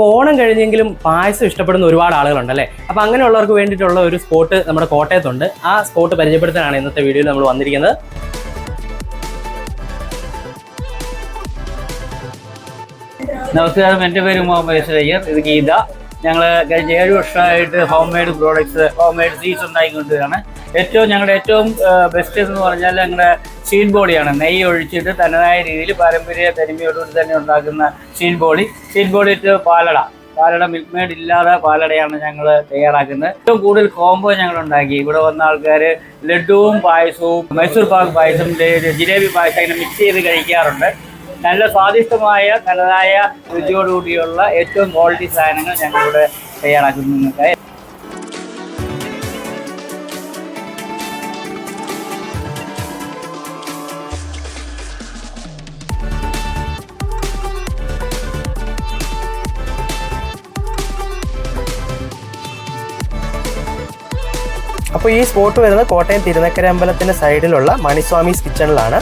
അപ്പോൾ ഓണം കഴിഞ്ഞെങ്കിലും പായസം ഇഷ്ടപ്പെടുന്ന ഒരുപാട് ആളുകളുണ്ട് അല്ലേ അപ്പോൾ അങ്ങനെയുള്ളവർക്ക് വേണ്ടിയിട്ടുള്ള ഒരു സ്പോട്ട് നമ്മുടെ കോട്ടയത്തുണ്ട്. ആ സ്പോട്ട് പരിചയപ്പെടുത്താനാണ് ഇന്നത്തെ വീഡിയോയിൽ നമ്മൾ വന്നിരിക്കുന്നത്. നമസ്കാരം. എന്റെ പേര് മുഹമ്മദ് അയ്യർ. ഇത് ഗീത. ഞങ്ങൾ കഴിഞ്ഞ ഏഴ് വർഷമായിട്ട് home made products home made സീസ് ഉണ്ടാക്കിക്കൊണ്ടിരിക്കുകയാണ്. ഏറ്റവും ഞങ്ങളുടെ ഏറ്റവും ബെസ്റ്റ് എന്ന് പറഞ്ഞാൽ ഞങ്ങളുടെ സീഡ് ബോഡിയാണ്. നെയ്യ് ഒഴിച്ചിട്ട് തനതായ രീതിയിൽ പാരമ്പര്യ തനിമയോടുകൂടി തന്നെ ഉണ്ടാക്കുന്ന സ്റ്റീൽ ബോഡി. സ്റ്റീൽ ബോഡി ഇട്ട് പാലട. പാലട മിൽക്ക് മെയ്ഡ് ഇല്ലാതെ പാലടയാണ് ഞങ്ങൾ തയ്യാറാക്കുന്നത്. ഏറ്റവും കൂടുതൽ കോംബോ ഞങ്ങൾ ഉണ്ടാക്കി ഇവിടെ വന്ന ആൾക്കാർ ലഡുവും പായസവും മൈസൂർ പാക്ക് പായസം ജിലേബി പായസം ഇങ്ങനെ മിക്സ് ചെയ്ത് കഴിക്കാറുണ്ട്. നല്ല സ്വാദിഷ്ടമായ തനതായ രുചിയോടുകൂടിയുള്ള ഏറ്റവും ക്വാളിറ്റി സാധനങ്ങൾ ഞങ്ങളിവിടെ തയ്യാറാക്കുന്നുണ്ട്. അപ്പോൾ ഈ സ്പോട്ട് വരുന്നത് കോട്ടയം തിരുനക്കര അമ്പലത്തിന്റെ സൈഡിലുള്ള മണിസ്വാമീസ് കിച്ചണിലാണ്